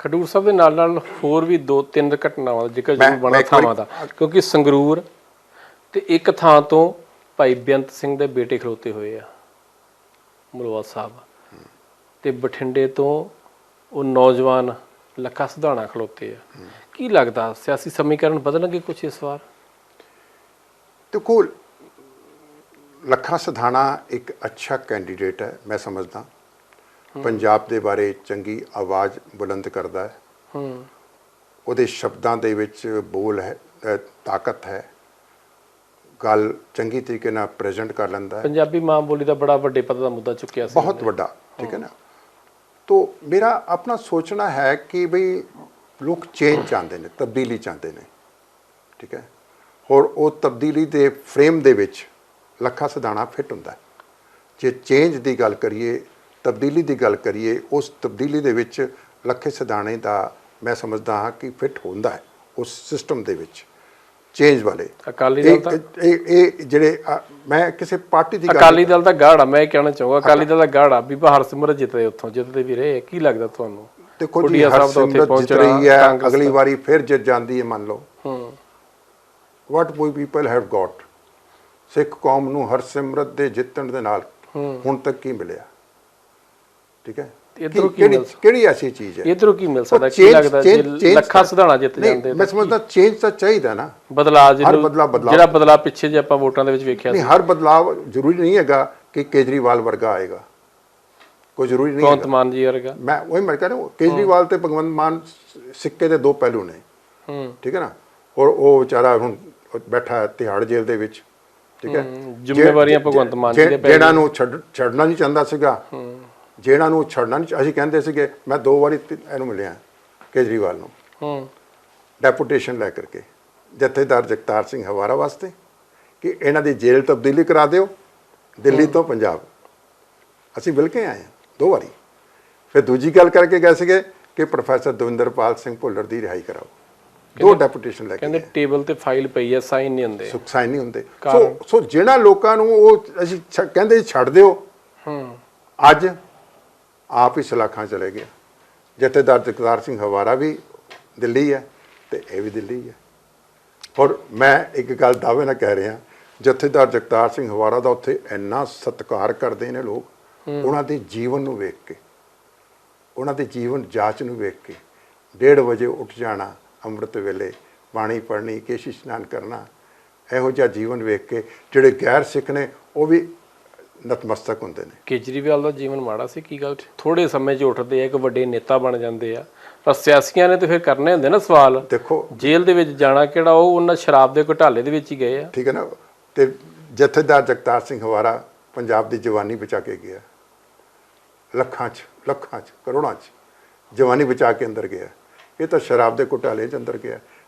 ਖਡੂਰ ਸਾਹਿਬ ਦੇ ਨਾਲ ਨਾਲ ਹੋਰ ਵੀ ਦੋ ਤਿੰਨ ਘਟਨਾਵਾਂ ਦਾ ਜ਼ਿਕਰ ਜ਼ਰੂਰ ਬਣਾ ਥਾਵਾਂ ਦਾ ਕਿਉਂਕਿ ਸੰਗਰੂਰ ਤੇ ਇੱਕ ਥਾਂ ਤੋਂ ਭਾਈ ਬੇਅੰਤ ਸਿੰਘ ਦੇ ਬੇਟੇ ਖਲੋਤੇ ਹੋਏ ਆ ਮਲਵਾ ਸਾਹਿਬ। ਤੇ ਬਠਿੰਡੇ ਤੋਂ ਉਹ ਨੌਜਵਾਨ ਲੱਖਾ ਸਿਧਾਣਾ ਖਲੋਤੇ ਆ। ਕੀ ਲੱਗਦਾ ਸਿਆਸੀ ਸਮੀਕਰਨ ਬਦਲਣਗੇ ਕੁਝ ਇਸ ਵਾਰ? ਦੇਖੋ ਲੱਖਾ ਸਧਾਣਾ ਇੱਕ ਅੱਛਾ ਕੈਂਡੀਡੇਟ ਹੈ ਮੈਂ ਸਮਝਦਾ। ਪੰਜਾਬ ਦੇ ਬਾਰੇ ਚੰਗੀ ਆਵਾਜ਼ ਬੁਲੰਦ ਕਰਦਾ ਹੈ। ਹੂੰ। ਉਹਦੇ ਸ਼ਬਦਾਂ ਦੇ ਵਿੱਚ ਬੋਲ ਹੈ ਤਾਕਤ ਹੈ। ਗੱਲ ਚੰਗੀ ਤਰੀਕੇ ਨਾਲ ਪ੍ਰੈਜ਼ੈਂਟ ਕਰ ਲੈਂਦਾ ਹੈ। ਪੰਜਾਬੀ ਮਾਂ ਬੋਲੀ ਦਾ ਬੜਾ ਵੱਡੇ ਪੱਧਰ ਦਾ ਮੁੱਦਾ ਚੁੱਕਿਆ ਸੀ ਬਹੁਤ ਵੱਡਾ ਠੀਕ ਹੈ ਨਾ? ਤੋ ਮੇਰਾ ਆਪਣਾ ਸੋਚਣਾ ਹੈ ਕਿ ਭਈ ਲੋਕ ਚੇਂਜ ਚਾਹੁੰਦੇ ਨੇ ਤਬਦੀਲੀ ਚਾਹੁੰਦੇ ਨੇ ਠੀਕ ਹੈ? ਔਰ ਉਹ ਤਬਦੀਲੀ ਦੇ ਫਰੇਮ ਦੇ ਵਿੱਚ ਲੱਖਾ ਸਦਾਣਾ ਫਿੱਟ ਹੁੰਦਾ ਜੇ ਚੇਂਜ ਦੀ ਗੱਲ ਕਰੀਏ ਤਬਦੀਲੀ ਦੀ ਗੱਲ ਕਰੀਏ ਉਸ ਤਬਦੀਲੀ ਦੇ ਵਿੱਚ ਲੱਖੇ ਸਦਾਣੇ ਦਾ ਮੈਂ ਸਮਝਦਾ ਹਾਂ ਕਿ ਫਿੱਟ ਹੁੰਦਾ ਹੈ ਉਸ ਸਿਸਟਮ ਦੇ ਵਿੱਚ ਚੇਂਜ ਵਾਲੇ। ਅਕਾਲੀ ਦਲ ਤਾਂ ਇਹ ਇਹ ਜਿਹੜੇ ਮੈਂ ਕਿਸੇ ਪਾਰਟੀ ਦੀ ਗੱਲ ਅਕਾਲੀ ਦਲ ਦਾ ਗਾੜਾ ਮੈਂ ਇਹ ਕਹਿਣਾ ਚਾਹੂੰਗਾ ਅਕਾਲੀ ਦਲ ਦਾ ਗਾੜਾ ਬੀਬਾ ਹਰਸਿਮਰਤ ਜਿੱਤੇ ਉੱਥੋਂ ਜਿੱਤਦੇ ਵੀ ਰਹੇ ਕੀ ਲੱਗਦਾ ਤੁਹਾਨੂੰ? ਦੇਖੋ ਜੀ ਹਰਸਿਮਰਤ ਪਹੁੰਚਣਾ, ਰਹੀ ਹੈ ਅਗਲੀ ਵਾਰੀ ਫਿਰ ਜਿੱਤ ਜਾਂਦੀ ਹੈ ਮੰਨ ਲਓ। ਹੂੰ। What we people have got Sikh ਕੌਮ ਨੂੰ ਹਰਸਿਮਰਤ ਦੇ ਜਿੱਤਣ ਦੇ ਨਾਲ ਹੁਣ ਤੱਕ ਕੀ ਮਿਲਿਆ? ਠੀਕ ਹੈ? ਇੱਧਰੋਂ ਕੀ- ਮਿਲ ਕਿਹੜੀ ਐਸੀ ਚੀਜ਼ ਹੈ? ਇਧਰੋਂ ਕੀ ਮਿਲ ਸਕਦਾ? ਕੀ ਲੱਗਦਾ? ਜੇ ਲੱਖਾ ਸਿਧਾਣਾ ਜਿੱਤ ਜਾਂਦੇ ਮੈਂ ਸਮਝਦਾ ਚੇਂਜ ਤਾਂ ਚਾਹੀਦਾ ਨਾ। ਬਦਲਾਅ ਬਦਲਾਅ- ਬਦਲਾਅ। ਜਿਹੜਾ ਬਦਲਾਅ ਪਿੱਛੇ ਜੇ ਆਪਾਂ ਵੋਟਾਂ ਦੇ ਵਿੱਚ ਵੇਖਿਆ ਨਹੀਂ ਹਰ ਬਦਲਾਵ ਜ਼ਰੂਰੀ ਨਹੀਂ ਹੈਗਾ ਕਿ ਕੇਜਰੀਵਾਲ ਵਰਗਾ ਆਏਗਾ। ਕੋਈ ਜ਼ਰੂਰੀ ਨਹੀਂ ਭਗਵੰਤ ਮਾਨ ਜੀ ਵਰਗਾ। ਮੈਂ ਉਹੀ ਮੈਂ ਕਹਿ ਰਿਹਾ ਹਾਂ, ਕੇਜਰੀਵਾਲ ਤੇ ਭਗਵੰਤ ਮਾਨ ਸਿੱਕੇ ਦੇ ਦੋ ਪਹਿਲੂ ਨੇ। ਹੂੰ। ਠੀਕ ਹੈ ਨਾ? ਔਰ ਉਹ ਵਿਚਾਰਾ ਹੁਣ ਬੈਠਾ ਹੈ ਤਿਹਾੜ ਜੇਲ੍ਹ ਦੇ ਵਿੱਚ। ਠੀਕ ਹੈ? ਜ਼ਿੰਮੇਵਾਰੀਆਂ ਭਗਵੰਤ ਮਾਨ ਜੀ ਦੇ ਜਿਹੜਾ ਨੂੰ। ਛੱਡ ਛੱਡਣਾ ਨਹੀਂ ਚਾਹੁੰਦਾ ਸੀਗਾ ਜਿਹੜਾ ਨੂੰ ਛੱਡਣਾ ਨਹੀਂ ਅਸੀਂ ਕਹਿੰਦੇ ਸੀਗੇ ਮੈਂ ਦੋ ਵਾਰੀ ਇਹਨੂੰ ਮਿਲਿਆ ਕੇਜਰੀਵਾਲ ਨੂੰ। ਹੂੰ। ਡੈਪੂਟੇਸ਼ਨ ਲੈ ਕਰਕੇ ਜਥੇਦਾਰ ਜਗਤਾਰ ਸਿੰਘ ਹਵਾਰਾ ਵਾਸਤੇ ਕਿ ਇਹਨਾਂ ਦੀ ਜੇਲ੍ਹ ਤਬਦੀਲੀ ਕਰਾ ਦਿਓ ਦਿੱਲੀ ਤੋਂ ਪੰਜਾਬ। ਅਸੀਂ ਮਿਲ ਕੇ ਆਏ ਦੋ ਵਾਰੀ। ਫਿਰ ਦੂਜੀ ਗੱਲ ਕਰਕੇ ਗਏ ਸੀਗੇ ਕਿ ਪ੍ਰੋਫੈਸਰ ਦਵਿੰਦਰਪਾਲ ਸਿੰਘ ਭੁੱਲਰ ਦੀ ਰਿਹਾਈ ਕਰਾਓ। ਦੋ ਡੈਪੂਟੇਸ਼ਨ ਲੈ ਕੇ ਕਹਿੰਦੇ ਟੇਬਲ ਤੇ ਫਾਈਲ ਪਈ ਹੈ ਸਾਈਨ ਨਹੀਂ ਹੁੰਦੇ। ਸੁਖ ਸਾਈ ਨਹੀਂ ਹੁੰਦੇ। ਸੋ? ਸੋ ਜਿਹੜਾ ਲੋਕਾਂ ਨੂੰ ਉਹ ਅਸੀਂ ਕਹਿੰਦੇ ਛੱਡ ਦਿਓ। ਹੂੰ। ਅੱਜ ਆਪ ਹੀ ਸਲਾਖਾਂ ਚਲੇ ਗਿਆ ਜਥੇਦਾਰ ਜਗਤਾਰ ਸਿੰਘ ਹਵਾਰਾ ਵੀ ਦਿੱਲੀ ਹੈ ਤੇ ਇਹ ਵੀ ਦਿੱਲੀ ਹੈ। ਔਰ ਮੈਂ ਇੱਕ ਗੱਲ ਦਾਅਵੇ ਨਾਲ ਕਹਿ ਰਿਹਾ ਜਥੇਦਾਰ ਜਗਤਾਰ ਸਿੰਘ ਹਵਾਰਾ ਦਾ ਉੱਥੇ ਇੰਨਾ ਸਤਿਕਾਰ ਕਰਦੇ ਨੇ ਲੋਕ ਉਹਨਾਂ ਦੇ ਜੀਵਨ ਨੂੰ ਵੇਖ ਕੇ ਉਹਨਾਂ ਦੇ ਜੀਵਨ ਜਾਂਚ ਨੂੰ ਵੇਖ ਕੇ 1:30 ਵਜੇ ਉੱਠ ਜਾਣਾ ਅੰਮ੍ਰਿਤ ਵੇਲੇ ਪਾਣੀ ਪੜਨੀ ਕੇਸ਼ੀ ਇਸ਼ਨਾਨ ਕਰਨਾ ਇਹੋ ਜਿਹਾ ਜੀਵਨ ਵੇਖ ਕੇ ਜਿਹੜੇ ਗੈਰ ਸਿੱਖ ਨੇ ਉਹ ਵੀ ਨਤਮਸਤਕ ਹੁੰਦੇ ਨੇ। ਕੇਜਰੀਵਾਲ ਦਾ ਜੀਵਨ ਮਾੜਾ ਸੀ ਕੀ ਗੱਲ? ਥੋੜੇ ਸਮੇਂ 'ਚ ਉੱਠਦੇ ਆ ਇੱਕ ਵੱਡੇ ਨੇਤਾ ਬਣ ਜਾਂਦੇ ਆ। ਪਰ ਸਿਆਸੀਆਂ ਨੇ ਤੇ ਫਿਰ ਕਰਨੇ ਹੁੰਦੇ ਨਾ ਸਵਾਲ। ਦੇਖੋ। ਜੇਲ੍ਹ ਦੇ ਵਿੱਚ ਜਾਣਾ ਕਿਹੜਾ ਉਹ ਉਹਨਾਂ ਸ਼ਰਾਬ ਦੇ ਘੁਟਾਲੇ ਦੇ ਵਿੱਚ ਹੀ ਗਏ ਆ। ਠੀਕ ਹੈ ਨਾ? ਤੇ ਜਥੇਦਾਰ ਜਗਤਾਰ ਸਿੰਘ ਹਵਾਰਾ ਪੰਜਾਬ ਦੀ ਜਵਾਨੀ ਬਚਾ ਕੇ ਗਿਆ। ਲੱਖਾਂ 'ਚ ਲੱਖਾਂ 'ਚ ਕਰੋੜਾਂ 'ਚ ਜਵਾਨੀ ਬਚਾ ਕੇ ਅੰਦਰ ਗਿਆ। ਇਹ ਤਾਂ ਸ਼ਰਾਬ ਦੇ ਘੁਟਾਲੇ 'ਚ ਅੰਦਰ ਗਿਆ।